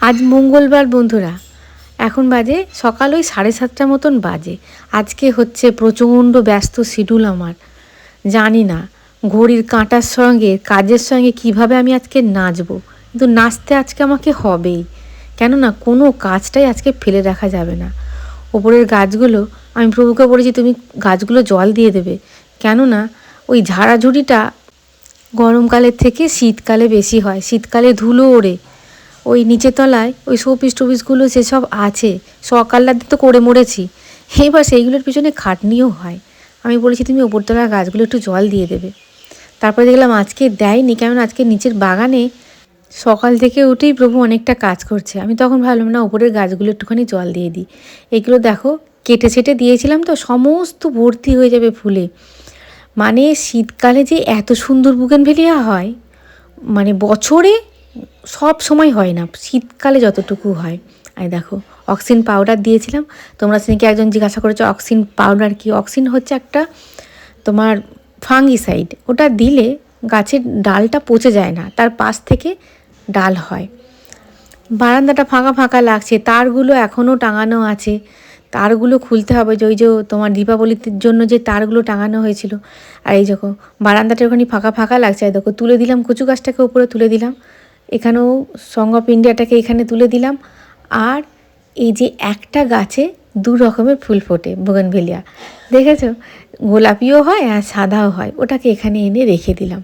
আজ মঙ্গলবার বন্ধুরা। এখন বাজে সকাল ওই সাড়ে সাতটা মতন বাজে। আজকে হচ্ছে প্রচণ্ড ব্যস্ত শিডিউল আমার। জানি না, ঘড়ির কাঁটার সঙ্গে, কাজের সঙ্গে কীভাবে আমি আজকে নাচবো। কিন্তু নাচতে আজকে আমাকে হবেই। কেননা কোনো কাজটাই আজকে ফেলে রাখা যাবে না। ওপরের গাছগুলো, আমি প্রভুকে বলেছি তুমি গাছগুলো জল দিয়ে দেবে। কেননা ওই ঝাড়াঝুড়িটা গরমকালের থেকে শীতকালে বেশি হয়। শীতকালে ধুলো ওড়ে। ওই নিচের তলায় ওই শোপিস টোপিসগুলো সেসব আছে সকালরাতে তো করে মরেছি। এইবার সেইগুলোর পিছনে খাটনিও হয়। আমি বলেছি, তুমি ওপরতলার গাছগুলো একটু জল দিয়ে দেবে। তারপরে দেখলাম, আজকে দেয়নি। কেমন আজকে নিচের বাগানে সকাল থেকে উঠেই প্রভু অনেকটা কাজ করছে। আমি তখন ভাবলাম, না, ওপরের গাছগুলো একটুখানি জল দিয়ে দিই। এগুলো দেখো, কেটে ছেটে দিয়েছিলাম তো, সমস্ত ভর্তি হয়ে যাবে ফুলে। মানে শীতকালে যে এত সুন্দর বুকেন ভেলিয়া হয় মানে বছরে সব সময় হয় না, শীতকালে যতটুকু হয়। আর দেখো অক্সিন পাউডার দিয়েছিলাম। তোমরা সেদিকে একজন জিজ্ঞাসা করেছ অক্সিন পাউডার কি? অক্সিন হচ্ছে একটা তোমার ফাঙ্গিসাইড ওটা দিলে গাছের ডালটা পচে যায় না, তার পাশ থেকে ডাল হয়। বারান্দাটা ফাঁকা ফাঁকা লাগছে, তারগুলো এখনও টাঙানো আছে। তারগুলো খুলতে হবে যে ওই যে তোমার দীপাবলির জন্য যে তারগুলো টাঙানো হয়েছিল। আর এই দেখো, বারান্দাটা ওখানে ফাঁকা ফাঁকা লাগছে। আর দেখো, তুলে দিলাম, কচু গাছটাকে উপরে তুলে দিলাম। এখানেও সঙ্গ অফ ইন্ডিয়াটাকে এখানে তুলে দিলাম। আর এই যে একটা গাছে দু রকমের ফুল ফোটে বোগানভেলিয়া দেখেছ? গোলাপিও হয় আর সাদাও হয়, ওটাকে এখানে এনে রেখে দিলাম।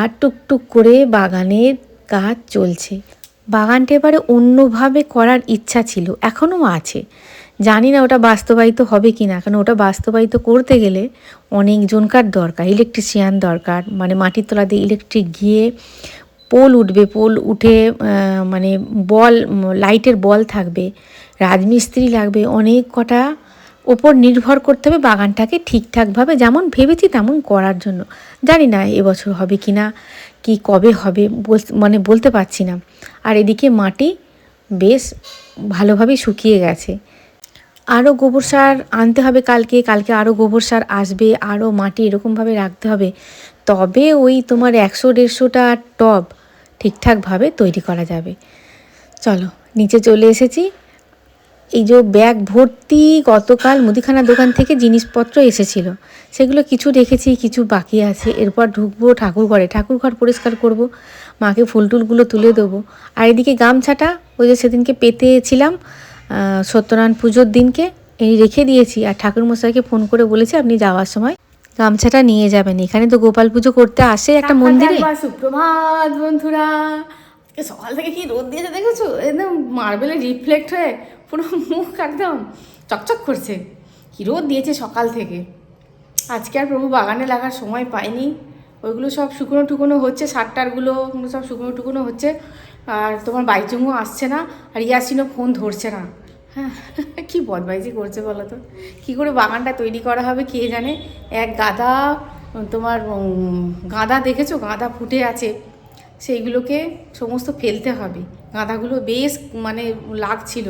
আর টুকটুক করে বাগানের কাজ চলছে। বাগানটা এবারে অন্যভাবে করার ইচ্ছা ছিল, এখনও আছে। জানি না ওটা বাস্তবায়িত হবে কি না, কারণ ওটা বাস্তবায়িত করতে গেলে অনেকজনকার দরকার ইলেকট্রিশিয়ান দরকার মানে মাটির তলা দিয়ে ইলেকট্রিক গিয়ে পোল উঠবে, পোল উঠে মানে বল, লাইটের বল থাকবে, রাজমিস্ত্রি লাগবে, অনেক কটা ওপর নির্ভর করতে হবে বাগানটাকে ঠিকঠাকভাবে যেমন ভেবেছি তেমন করার জন্য। জানি না এবছর হবে কি না, কি কবে হবে মানে বলতে পারছি না। আর এদিকে মাটি বেশ ভালোভাবেই শুকিয়ে গেছে। আরও গোবর সার আনতে হবে কালকে কালকে আরও গোবর সার আসবে আরও মাটি এরকমভাবে রাখতে হবে। তবে ওই তোমার একশো দেড়শোটা টব ঠিকঠাকভাবে তৈরি করা যাবে। চলো, নিচে চলে এসেছি। এই যে ব্যাগ ভর্তি গতকাল মুদিখানা দোকান থেকে জিনিসপত্র এসেছিল। সেগুলো কিছু রেখেছি, কিছু বাকি আছে। এরপর ঢুকবো ঠাকুর ঘরে ঠাকুর ঘর পরিষ্কার করব, মাকে ফুল টুলগুলো তুলে দেবো। আর এদিকে গামছাটা, ওই যে সেদিনকে পেতেছিলাম সত্যনারায়ণ পুজোর দিনকে, এই রেখে দিয়েছি। আর ঠাকুরমশাইকে ফোন করে বলেছি, আপনি যাওয়ার সময় গামছাটা নিয়ে যাবেন। এখানে তো গোপাল পুজো করতে আসে একটা মন্দিরে। সুপ্রভাত বন্ধুরা। সকাল থেকে কি রোদ দিয়েছে দেখেছ? একদম মার্বেলে রিফ্লেক্ট হয়ে পুরো মুখ একদম চকচক করছে। কি রোদ দিয়েছে সকাল থেকে। আজকে আর প্রভু বাগানে লাগার সময় পাইনি। ওইগুলো সব শুকনো টুকনো হচ্ছে সারটারগুলো সব শুকনো টুকনো হচ্ছে। আর তোমার বাইচুঙ্গও আসছে না। আর ইয়াসিনও ফোন ধরছে না। হ্যাঁ কী বদমাইজি করছে বলো তো? কী করে বাগানটা তৈরি করা হবে কে জানে? এক গাদা, তোমার গাঁদা দেখেছ? গাঁদা ফুটে আছে। সেইগুলোকে সমস্ত ফেলতে হবে। গাঁদাগুলো বেশ মানে লাগছিল।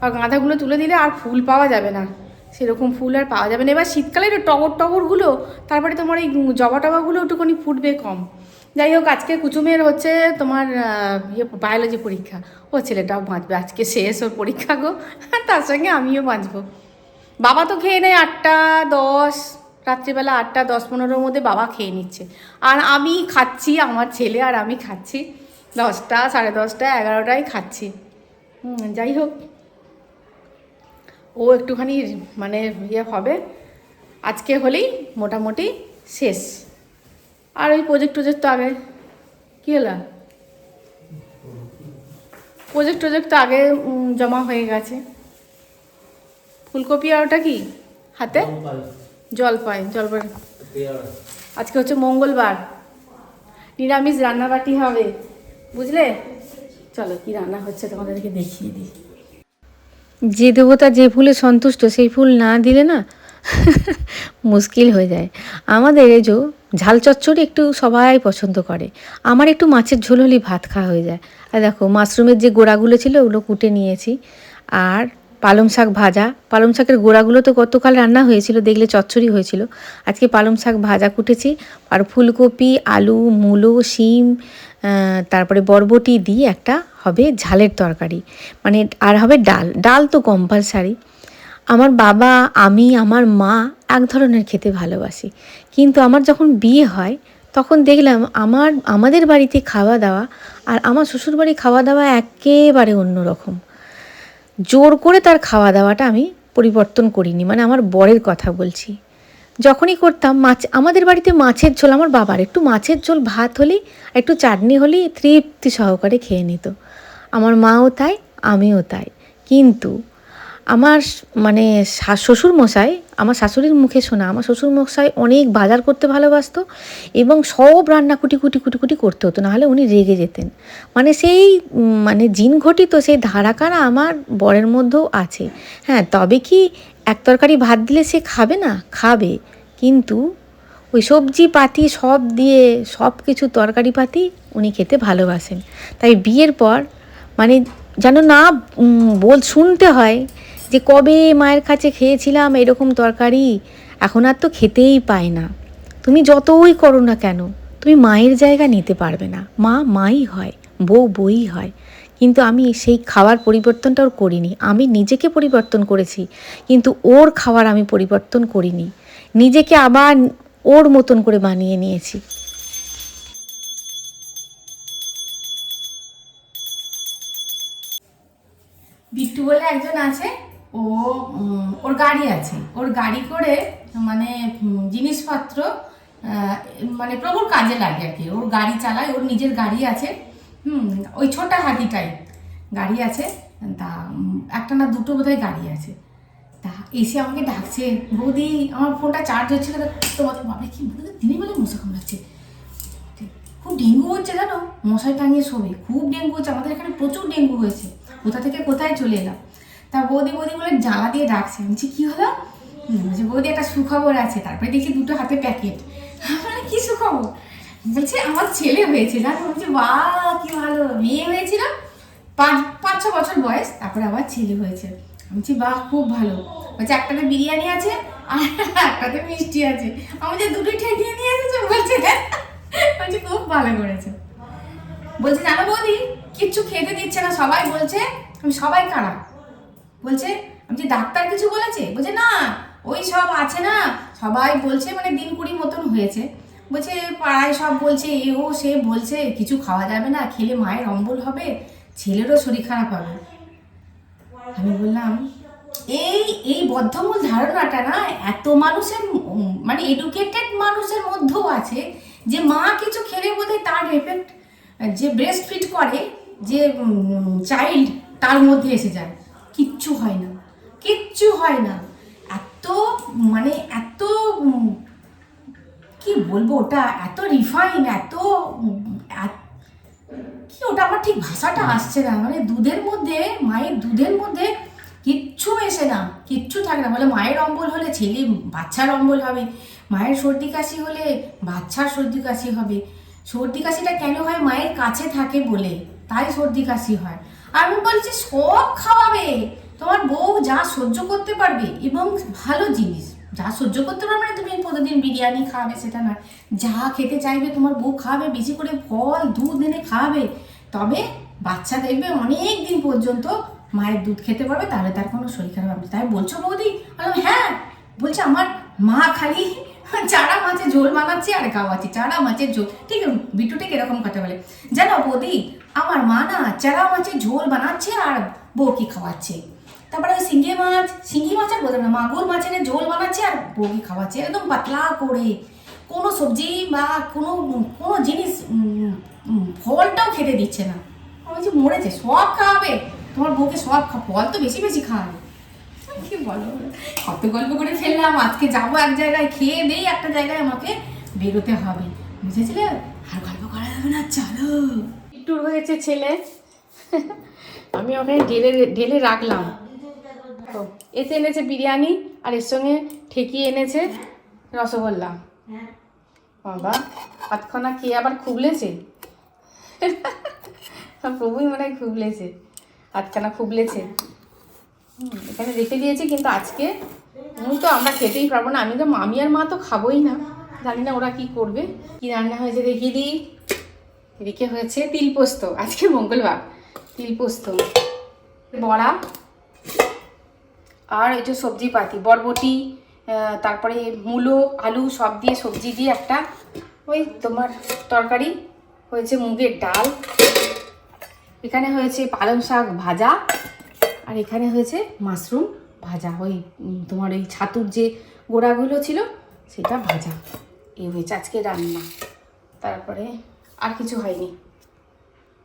আর গাঁদাগুলো তুলে দিলে আর ফুল পাওয়া যাবে না। সেরকম ফুল আর পাওয়া যাবে না। এবার শীতকালে টগর টগরগুলো, তারপরে তোমার এই জবা টবাগুলো একটুখানি ফুটবে কম। যাই হোক, আজকে কুচুমের হচ্ছে তোমার ইয়ে বায়োলজি পরীক্ষা। ও ছেলেটাও বাঁচবে, আজকে শেষ ওর পরীক্ষা গো। তার সঙ্গে আমিও বাঁচবো। বাবা তো খেয়ে নেয় আটটা দশ, রাত্রিবেলা আটটা দশ পনেরোর মধ্যে বাবা খেয়ে নিচ্ছে। আর আমি খাচ্ছি, আমার ছেলে আর আমি খাচ্ছি। দশটা, সাড়ে দশটা, এগারোটায় খাচ্ছি। যাই হোক। ও একটুখানি মানে ইয়ে হবে। আজকে হলেই মোটামুটি শেষ। আর ওই প্রজেক্ট টজেক্ট তো আগে, কী হলো? প্রজেক্ট টজেক্ট তো আগে জমা হয়ে গেছে। ফুলকপি আর ওটা কি? হাতে? জল জলপাই জলপাই। আজকে হচ্ছে মঙ্গলবার। নিরামিষ রান্নাবাটি হবে, বুঝলে? চলো কি রান্না হচ্ছে তোমাদেরকে দেখিয়ে দিই। যে দেবতা যে ফুলে সন্তুষ্ট, সেই ফুল না দিলে না মুশকিল হয়ে যায়। আমাদের এই ঝাল চচ্চড়ি একটু সবাই পছন্দ করে। আমার একটু মাছের ঝোল হলেই ভাত খাওয়া হয়ে যায়। আর দেখো, মাশরুমের যে গোড়াগুলো ছিল ওগুলো কুটে নিয়েছি। আর পালং শাক ভাজা। পালং শাকের গোড়াগুলো তো গতকাল রান্না হয়েছিল, দেখলে চচ্চড়ি হয়েছিল। আজকে পালং শাক ভাজা কুটেছি। আর ফুলকপি, আলু, মূলো, শিম তারপরে বরবটি দিয়ে একটা হবে ঝালের তরকারি। মানে আর হবে ডাল। ডাল তো কম্পালসারি আমার বাবা, আমি, আমার মা এক ধরনের খেতে ভালোবাসি। কিন্তু আমার যখন বিয়ে হয়, তখন দেখলাম আমার, আমাদের বাড়িতে খাওয়া দাওয়া আর আমার শ্বশুরবাড়ি খাওয়া দাওয়া একেবারে অন্যরকম জোর করে তার খাওয়া দাওয়াটা আমি পরিবর্তন করিনি মানে আমার বরের কথা বলছি। যখনই করতাম, মাছ, আমাদের বাড়িতে মাছের ঝোল, আমার বাবার একটু মাছের ঝোল, ভাত হলেই, একটু চাটনি হলেই তৃপ্তি সহকারে খেয়ে নিত। আমার মাও তাই, আমিও তাই। কিন্তু আমার মানে শ্বশুর মশাই আমার শাশুড়ির মুখে শোনা, আমার শ্বশুর মশাই অনেক বাজার করতে ভালোবাসতো এবং সব রান্না কুটি কুটি কুটি কুটি করতে হতো, নাহলে উনি রেগে যেতেন। মানে সেই মানে জিন ঘটিত সেই ধারাকারা আমার বরের মধ্যেও আছে। হ্যাঁ তবে কি এক তরকারি ভাত দিলে সে খাবে না? খাবে। কিন্তু ওই সবজি পাতি সব দিয়ে সব কিছু তরকারি পাতি উনি খেতে ভালোবাসেন। তাই বিয়ের পর মানে যেন না বল শুনতে হয় যে কবে মায়ের কাছে খেয়েছিলাম এরকম তরকারি, এখন আর তো খেতেই পায় না। তুমি যতই করো না কেন, তুমি মায়ের জায়গা নিতে পারবে না। মা মাই হয়, বউ বই হয়। কিন্তু আমি সেই খাওয়ার পরিবর্তনটা ওর করিনি। আমি নিজেকে পরিবর্তন করেছি, কিন্তু ওর খাওয়ার আমি পরিবর্তন করিনি। নিজেকে আবার ওর মতন করে বানিয়ে নিয়েছি। বিট্টু বলে একজন আছে ওর গাড়ি আছে। ওর গাড়ি করে মানে জিনিসপত্র মানে প্রভুর কাজে লাগে আর কি। ওর গাড়ি চালায়, ওর নিজের গাড়ি আছে। হুম, ওই ছোটা হাতিটাই গাড়ি আছে। তা একটা না দুটো বোধহয় গাড়ি আছে। তা, এসে আমাকে ডাকছে, বৌদি, আমার ফোনটা চার্জ হচ্ছিল তোমাদের বাবা কি বলে দিনের বেলা মশা কামড়াচ্ছে। খুব ডেঙ্গু হচ্ছে জানো? মশাই টাঙিয়ে শোবে খুব ডেঙ্গু হচ্ছে। আমাদের এখানে প্রচুর ডেঙ্গু হয়েছে। কোথা থেকে কোথায় চলে এলাম? তা বৌদি বৌদি বলে জ্বালা দিয়ে ডাকছে। বলছি, কী হলো? বলছে, বৌদি, একটা সুখবর আছে। তারপরে দেখি দুটো হাতে প্যাকেট। মানে কি সুখবর? বলছে, আমার ছেলে হয়েছে, জানো? বলছে বা কি ভালো, মেয়ে হয়েছিল পাঁচ পাঁচ, ছ বছর বয়স, তারপরে আবার ছেলে হয়েছে। বলছি, বাহ, খুব ভালো। বলছে, একটাতে বিরিয়ানি আছে আর একটাতে মিষ্টি আছে। আমি যে দুটোই ঠেকিয়ে নিয়ে এসেছ? বলছে বলছে, খুব ভালো করেছে। বলছে, জানো বৌদি, কিচ্ছু খেতে দিচ্ছে না, সবাই বলছে আমি সবাই কারা বলছে, আমি যে ডাক্তার কিছু বলেছে? বলছে, না, ওই সব আছে না, সবাই বলছে মানে দিন কুড়ি মতন হয়েছে। বলছে, পাড়ায় সব বলছে, এ ও সে বলছে, কিছু খাওয়া যাবে না, খেলে মায়ের অম্বল হবে, ছেলেরও শরীর খারাপ হবে। আমি বললাম, এই এই বদ্ধমূল ধারণাটা না, এত মানুষের মানে এডুকেটেড মানুষের মধ্যেও আছে, যে মা কিছু খেলে বোধহয় তার এফেক্ট যে ব্রেস্ট ফিট করে, যে চাইল্ড তার মধ্যে এসে যায়। কিচ্ছু হয় না। কিচ্ছু হয় না। এত মানে এত, কি বলব ওটা? এত রিফাইন এত, কি ওটা? আমার ঠিক ভাষাটা আসছে না। মানে দুধের মধ্যে, মায়ের দুধের মধ্যে কিচ্ছু মেশে না। কিচ্ছু থাকে না। বলে মায়ের অম্বল হলে ছেলে, বাচ্চার অম্বল হবে। মায়ের সর্দি কাশি হলে বাচ্চার সর্দি কাশি হবে। সর্দি কাশিটা কেন হয়? মায়ের কাছে থাকে বলে। তাই সর্দি কাশি হয়। আমি বলছি সব খাওয়াবে। তোমার বউ যা সহ্য করতে পারবে এবং ভালো জিনিস। যা সহ্য করতে পারবে না তুমি প্রতিদিন বিরিয়ানি খাবে সেটা নয়। যা খেতে চাইবে তোমার বউ খাবে বেশি করে ফল দুধ এনে খাবে। তবে বাচ্চা দেখবে অনেক দিন পর্যন্ত মায়ের দুধ খেতে পারবে তাহলে তার কোনো শরীর খারাপ হবে তাই বলছো বৌদি? বললাম, হ্যাঁ। বলছে আমার মা খালি চারা মাছের ঝোল বানাচ্ছে আর খাওয়াচ্ছে, চারা মাছের ঝোল। ঠিক বিটু ঠিক এরকম কথা বলে। জানো বৌদি আমার মা না চারা মাছের ঝোল বানাচ্ছে আর বউকে খাওয়াচ্ছে। তারপরে ওই শিঙ্গি মাছ শিঙ্গি মাছ আর বলতে না, মাগুর মাছের ঝোল বানাচ্ছে আর বউকে খাওয়াচ্ছে। একদম পাতলা করে। কোনো সবজি বা কোনো কোনো জিনিস ফলটাও খেতে দিচ্ছে না। আমি বলছি মরেছে, সব খাওয়াবে। তোমার বউকে সব ফল তো বেশি বেশি খাওয়াবে। কত গল্প করে ফেললাম, আজকে যাব এক জায়গায়, খেয়ে দেই একটা জায়গায়, আমাকে বেরোতে হবে। বুঝেছিলে? আর গল্প করা যাবে না, চলো। একটু হয়েছে ছেলে। আমি ওখানে ঢেলে ঢেলে রাখলাম। এতে এনেছে বিরিয়ানি, আর এর সঙ্গে ঠেকিয়ে এনেছে রসগোল্লা। বাবা হাতখানা কে আবার খুবলেছে? প্রভুই মনে হয় খুবলেছে। হাতখানা খুবলেছে। এখানে রেখে দিয়েছি, কিন্তু আজকে তো আমরা খেতেই পারব না। আমি তো মামি আর মা তো খাবোই না। জানি না ওরা কি করবে। কি রান্না হয়েছে দেখিয়ে দিই। এদিকে হয়েছে তিল পোস্ত। আজকে মঙ্গলবার। তিল পোস্ত, বড়া আর এই যে সবজি পাতি, বরবটি তারপরে মূলো, আলু সব দিয়ে সবজি দিয়ে একটা ওই তোমার তরকারি হয়েছে মুগের ডাল। এখানে হয়েছে পালং শাক ভাজা। আর এখানে হয়েছে মাশরুম ভাজা। ওই তোমার ওই ছাতুর যে গোড়াগুলো ছিল, সেটা ভাজা। এই হয়েছে আজকে রান্না। তারপরে আর কিছু হয়নি।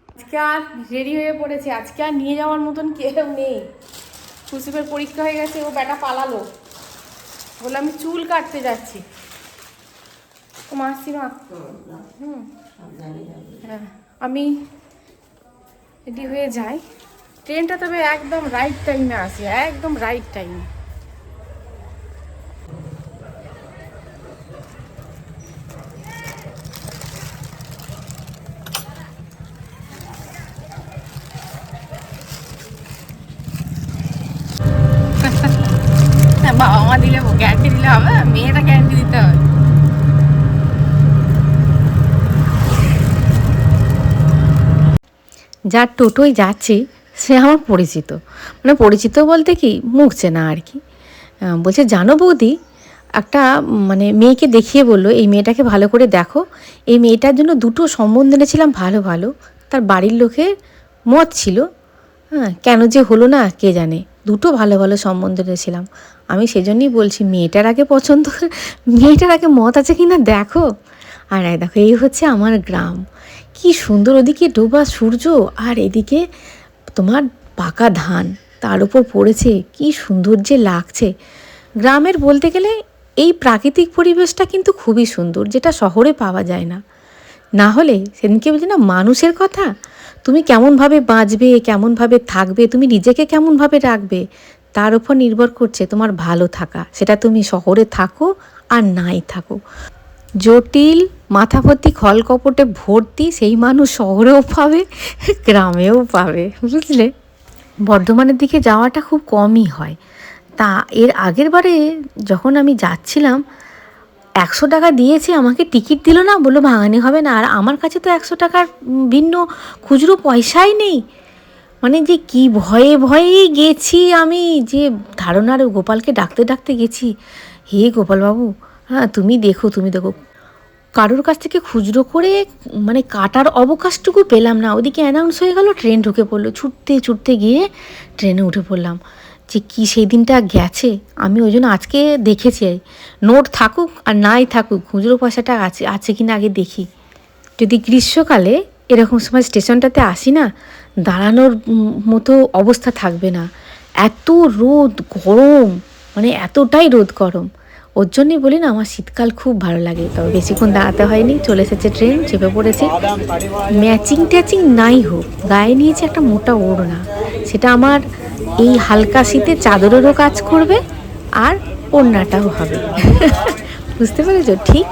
আজকে আর রেডি হয়ে পড়েছে। আজকে আর নিয়ে যাওয়ার মতন কেউ নেই। খুশিপের পরীক্ষা হয়ে গেছে, ও বেটা পালালো। বলে আমি চুল কাটতে যাচ্ছি। ও মাসিমা হুম। হ্যাঁ আমি রেডি হয়ে যাই। ট্রেনটা তবে একদম রাইট টাইমে আসে একদম রাইট টাইমে মা দিলে দিলে হবে দিতে হবে। যার টোটোয় যাচ্ছে সে আমার পরিচিত। মানে পরিচিত বলতে কি, মুখ চেনা আর কি। বলছে, জানো বৌদি, একটা মানে মেয়েকে দেখিয়ে বলল, এই মেয়েটাকে ভালো করে দেখো। এই মেয়েটার জন্য দুটো সম্বন্ধ এনেছিলাম ভালো ভালো। তার বাড়ির লোকের মত ছিল। হ্যাঁ কেন যে হলো না, কে জানে। দুটো ভালো ভালো সম্বন্ধ এনেছিলাম। আমি সেজন্যই বলছি, মেয়েটার আগে পছন্দ মেয়েটার আগে মত আছে কি না দেখো। আর দেখো, এই হচ্ছে আমার গ্রাম। কি সুন্দর, ওদিকে ডোবা সূর্য, আর এদিকে তোমার পাকা ধান, তার উপর পড়েছে, কি সুন্দর যে লাগছে। গ্রামের বলতে গেলে এই প্রাকৃতিক পরিবেশটা কিন্তু খুবই সুন্দর, যেটা শহরে পাওয়া যায় না। না হলে সেদিনকে বলছি না, মানুষের কথা? তুমি কেমনভাবে বাঁচবে, কেমনভাবে থাকবে, তুমি নিজেকে কেমনভাবে রাখবে, তার উপর নির্ভর করছে তোমার ভালো থাকা। সেটা তুমি শহরে থাকো আর নাই থাকো। জটিল মাথা ভর্তি খলকপটে ভর্তি সেই মানুষ শহরেও পাবে, গ্রামেও পাবে, বুঝলে? বর্ধমানের দিকে যাওয়াটা খুব কমই হয়। তা এর আগের বারে যখন আমি যাচ্ছিলাম, একশো টাকা দিয়েছে, আমাকে টিকিট দিল না, বলল ভাঙানি হবে না। আর আমার কাছে তো একশো টাকার ভিন্ন খুচরো পয়সাই নেই। মানে যে কি ভয়ে ভয়েই গেছি আমি, যে ধারণার গোপালকে ডাকতে ডাকতে গেছি। হে গোপালবাবু হ্যাঁ তুমি দেখো তুমি দেখো। কারোর কাছ থেকে খুচরো করে মানে কাটার অবকাশটুকু পেলাম না। ওদিকে অ্যানাউন্স হয়ে গেল ট্রেন ঢুকে পড়ল। ছুটতে ছুটতে গিয়ে ট্রেনে উঠে পড়লাম। যে কি সেই দিনটা গেছে? আমি ওই জন্য আজকে দেখেছি। নোট থাকুক আর নাই থাকুক, খুচরো পয়সাটা আছে আছে কি না আগে দেখি। যদি গ্রীষ্মকালে এরকম সময় স্টেশনটাতে আসি না, দাঁড়ানোর মতো অবস্থা থাকবে না। এত রোদ, গরম মানে এতটাই রোদ গরম। ওর জন্যই বলি না, আমার শীতকাল খুব ভালো লাগে। তবে বেশিক্ষণ দাঁড়াতে হয়নি, চলে এসেছে ট্রেন চেপে পড়েছে। ম্যাচিং ট্যাচিং নাই হোক, গায়ে নিয়েছে একটা মোটা ওড়না। সেটা আমার এই হালকা শীতে চাদরেরও কাজ করবে, আর ওড়নাটাও হবে। বুঝতে পেরেছ? ঠিক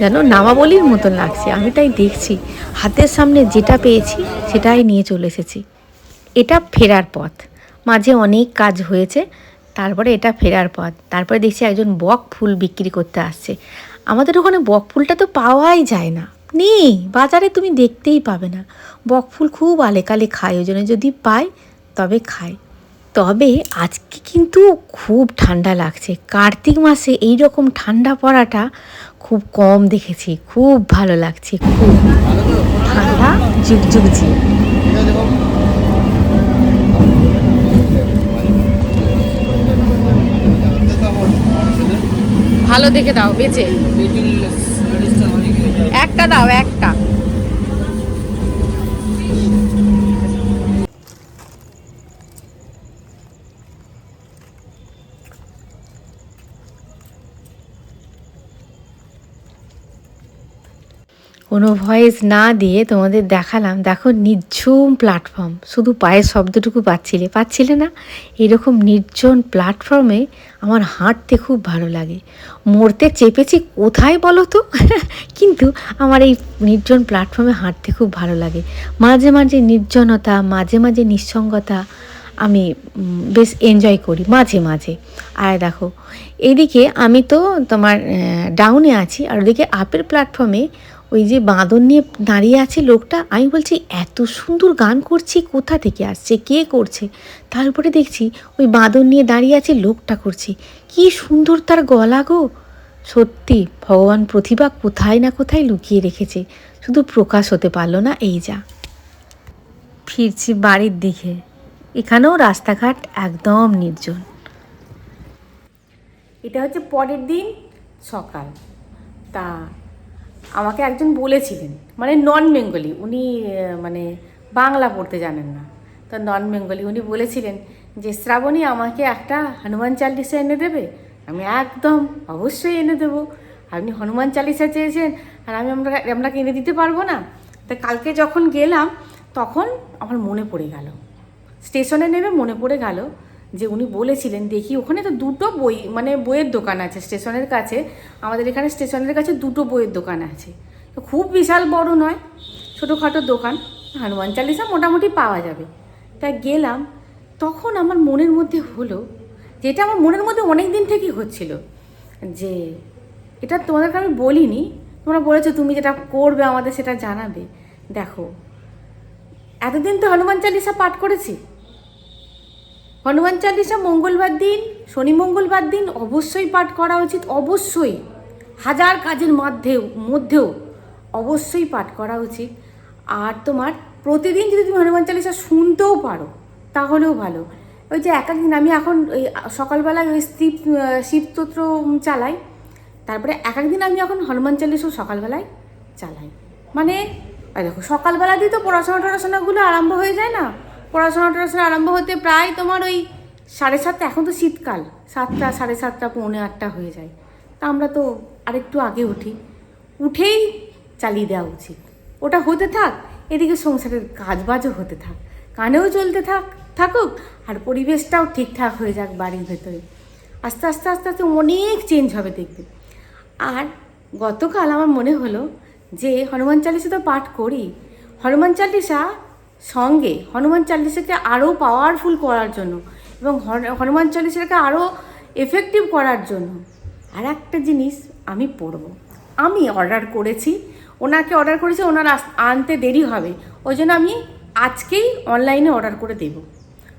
যেন নামাবলির মতন লাগছে। আমি তাই দেখছি, হাতের সামনে যেটা পেয়েছি, সেটাই নিয়ে চলে এসেছি। এটা ফেরার পথ। মাঝে অনেক কাজ হয়েছে তারপরে এটা ফেরার পথ। তারপরে দেখছি একজন বক ফুল বিক্রি করতে আসছে। আমাদের ওখানে বক ফুলটা তো পাওয়াই যায় না। নেই, বাজারে তুমি দেখতেই পাবে না। বক ফুল খুব আলেকালে খায়, ওই জন্য যদি পাই তবে খাই তবে আজকে কিন্তু খুব ঠান্ডা লাগছে। কার্তিক মাসে এই রকম ঠান্ডা পড়াটা খুব কম দেখেছি। খুব ভালো লাগছে, খুব। ঠান্ডা ঝুকঝুকঝি ভালো দেখে দাও বেঁচে। একটা দাও একটা। কোনো ভয়েস না দিয়ে তোমাদের দেখালাম। দেখো, নির্ঝুম প্ল্যাটফর্ম শুধু পায়ের শব্দটুকু পাচ্ছিলে। পাচ্ছিলে না? এরকম নির্জন প্ল্যাটফর্মে আমার হাঁটতে খুব ভালো লাগে। মরতে চেপেছি কোথায় বলো তো? কিন্তু আমার এই নির্জন প্ল্যাটফর্মে হাঁটতে খুব ভালো লাগে। মাঝে মাঝে নির্জনতা, মাঝে মাঝে নিঃসঙ্গতা আমি বেশ এনজয় করি, মাঝে মাঝে। আর দেখো, এদিকে আমি তো তোমার ডাউনে আছি। আর ওদিকে আপের প্ল্যাটফর্মে ওই যে বাঁদর নিয়ে দাঁড়িয়ে আছে লোকটা, আমি বলছি, এত সুন্দর গান করছি, কোথা থেকে আসছে? কে করছে? তারপরে দেখছি, ওই বাঁদর নিয়ে দাঁড়িয়ে আছে লোকটা করছে। কি সুন্দর তার গলা গো! সত্যি, ভগবান প্রতিভা কোথায় না কোথায় লুকিয়ে রেখেছে। শুধু প্রকাশ হতে পারল না, এই যা। ফিরছি বাড়ির দিকে। এখানেও রাস্তাঘাট একদম নির্জন। এটা হচ্ছে পরের দিন সকাল। তা আমাকে একজন বলেছিলেন মানে নন বেঙ্গলি, উনি মানে বাংলা পড়তে জানেন না। তো নন বেঙ্গলি উনি বলেছিলেন যে, শ্রাবণী, আমাকে একটা হনুমান চালিসা এনে দেবে? আমি একদম, অবশ্যই এনে দেবো। আপনি হনুমান চালিসা চেয়েছেন আর আমি আমরা, আপনাকে এনে দিতে পারব না। তা কালকে যখন গেলাম, তখন আমার মনে পড়ে গেল। স্টেশনে নেমে মনে পড়ে গেল যে উনি বলেছিলেন, দেখি, ওখানে তো দুটো বই মানে বইয়ের দোকান আছে স্টেশনের কাছে। আমাদের এখানে স্টেশনের কাছে দুটো বইয়ের দোকান আছে। তো খুব বিশাল বড় নয়, ছোটোখাটো দোকান। হনুমান চালিসা মোটামুটি পাওয়া যাবে। তাই গেলাম। তখন আমার মনের মধ্যে হলো, যেটা আমার মনের মধ্যে অনেক দিন থেকেই হচ্ছিল, যে এটা তোমাদেরকে আমি বলিনি, তোমরা বলেছ তুমি যেটা করবে আমাদের সেটা জানাবে। দেখো, এতদিন তো হনুমান চালিসা পাঠ করেছি হনুমান চালিসা মঙ্গলবার দিন, শনি মঙ্গলবার দিন অবশ্যই পাঠ করা উচিত, অবশ্যই। হাজার কাজের মধ্যেও মধ্যেও অবশ্যই পাঠ করা উচিত। আর তোমার প্রতিদিন যদি তুমি হনুমান চালিসা শুনতেও পারো, তাহলেও ভালো। ওই যে এক একদিন আমি এখন ওই সকালবেলায় ওই শিব শিবস্তোত্র চালাই, তারপরে এক একদিন আমি এখন হনুমান চালিসাও সকালবেলায় চালাই। মানে দেখো, সকালবেলা দিয়ে তো পড়াশোনা টড়াশোনাগুলো আরম্ভ হয়ে যায় না? পড়াশোনা টড়াশোনা আরম্ভ হতে প্রায় তোমার ওই সাড়ে সাতটা, এখন তো শীতকাল, সাতটা, সাড়ে সাতটা, পৌনে আটটা হয়ে যায়। তা আমরা তো আরেকটু আগে উঠি। উঠেই চালিয়ে দেওয়া উচিত। ওটা হতে থাক, এদিকে সংসারের কাজবাজও হতে থাক। কানেও চলতে থাক, থাকুক, আর পরিবেশটাও ঠিকঠাক হয়ে যাক বাড়ির ভেতরে। আস্তে আস্তে আস্তে আস্তে অনেক চেঞ্জ হবে দেখবে। আর গতকাল আমার মনে হলো যে হনুমান চালিসা তো পাঠ করি। হনুমান চালিসা সঙ্গে হনুমান চালিসাকে আরও পাওয়ারফুল করার জন্য এবং হনুমান চালিসাকে আরও এফেক্টিভ করার জন্য। আর একটা জিনিস আমি পড়ব। আমি অর্ডার করেছি, ওনাকে অর্ডার করেছি, ওনার আনতে দেরি হবে। ওই জন্য আমি আজকেই অনলাইনে অর্ডার করে দেবো।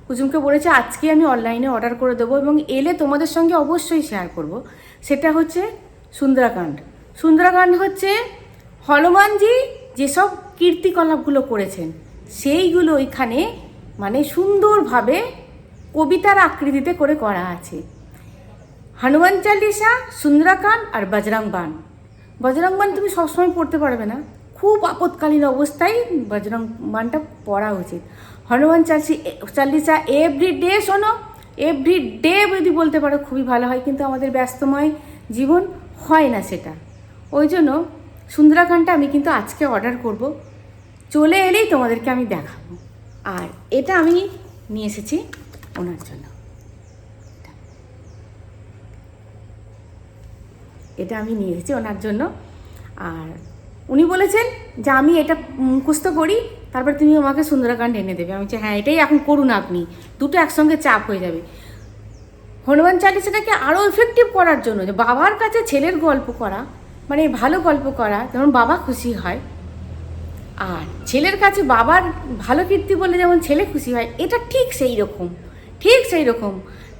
কুসুমকে বলেছে আজকে আমি অনলাইনে অর্ডার করে দেবো এবং এলে তোমাদের সঙ্গে অবশ্যই শেয়ার করব। সেটা হচ্ছে সুন্দরাকাণ্ড। সুন্দরাকাণ্ড হচ্ছে হনুমানজি যেসব কীর্তিকলাপগুলো করেছেন সেইগুলো ওইখানে মানে সুন্দরভাবে কবিতার আকৃতিতে করে করা আছে। হনুমান চালিসা সুন্দরাকান আর বজরং বান বজরং বান তুমি সবসময় পড়তে পারবে না। খুব আপৎকালীন অবস্থায় বজরং বানটা পড়া উচিত। হনুমান চালিসি, চালিসা এভরি ডে শোনো। এভরি ডে যদি বলতে পারো খুবই ভালো হয়, কিন্তু আমাদের ব্যস্তময় জীবন হয় না সেটা। ওই জন্য সুন্দরাকাণ্ডটা আমি কিন্তু আজকে অর্ডার করব। চলে এলেই তোমাদেরকে আমি দেখাবো। আর এটা আমি নিয়ে এসেছি ওনার জন্য। এটা আমি নিয়ে এসেছি ওনার জন্য। আর উনি বলেছেন যে আমি এটা মুখস্থ করি, তারপর তুমি আমাকে সুন্দরাকাণ্ড এনে দেবে। আমি হ্যাঁ এটাই এখন করুন আপনি। দুটো একসঙ্গে চাপ হয়ে যাবে। হনুমান চালিসাটাকে আরও ইফেক্টিভ করার জন্য, যে বাবার কাছে ছেলের গল্প করা মানে ভালো গল্প করা, যেমন বাবা খুশি হয় আর ছেলের কাছে বাবার ভালো কীর্তি বলে যেমন ছেলে খুশি হয়, এটা ঠিক সেই রকম, ঠিক সেই রকম।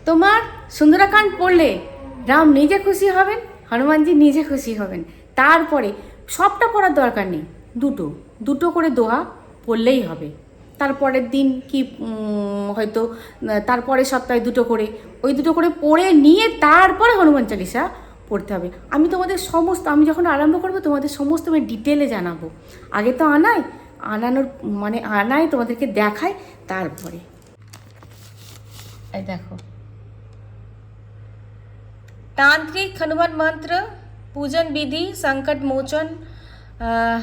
তোমার সুন্দরাকাণ্ড পড়লে রাম নিজে খুশি হবেন, হনুমানজি নিজে খুশি হবেন। তারপরে সবটা পড়ার দরকার নেই, দুটো দুটো করে দোয়া পড়লেই হবে। তারপরের দিন কি হয়তো তারপরে সপ্তাহে দুটো করে, ওই দুটো করে পড়ে নিয়ে তারপরে হনুমান চালিসা পড়তে হবে। আমি তোমাদের সমস্ত, আমি যখন আরম্ভ করব, তোমাদের সমস্ত আমি ডিটেলে জানাব। আগে তো আনাই, আনানোর মানে আনাই, তোমাদেরকে দেখাই, তারপরে। এই দেখো। তান্ত্রিক হনুমান মন্ত্র, পূজন বিধি, সংকট মোচন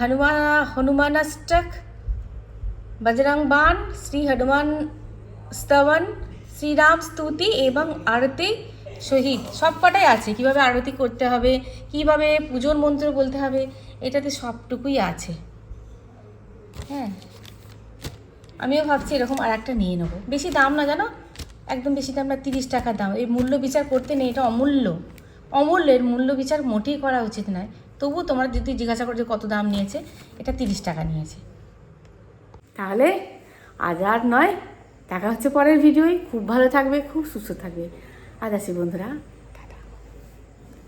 হনুমান হনুমানষ্টক, বজরং বান শ্রী হনুমান স্তবন শ্রীরাম স্তুতি এবং আরতি শহীদ, সব কটাই আছে। কীভাবে আরতি করতে হবে, কীভাবে পুজোর মন্ত্র বলতে হবে, এটাতে সবটুকুই আছে। হ্যাঁ। আমিও ভাবছি এরকম আর একটা নিয়ে নেব। বেশি দাম না জানো? একদম বেশি দাম না, তিরিশ টাকার দাম। এই মূল্য বিচার করতে নেই, এটা অমূল্য। অমূল্যের মূল্য বিচার মোটেই করা উচিত নয়। তবুও তোমরা যদি জিজ্ঞাসা করো যে কত দাম নিয়েছে, এটা তিরিশ টাকা নিয়েছে। তাহলে আজ আর নয়, দেখা হচ্ছে পরের ভিডিওয়। খুব ভালো থাকবে, খুব সুস্থ থাকবে। আজ আসি বন্ধুরা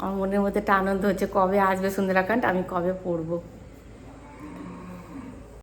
আমার মনের মধ্যে একটা আনন্দ হচ্ছে, কবে আসবে সুন্দরাকাণ্ড? আমি কবে পড়ব?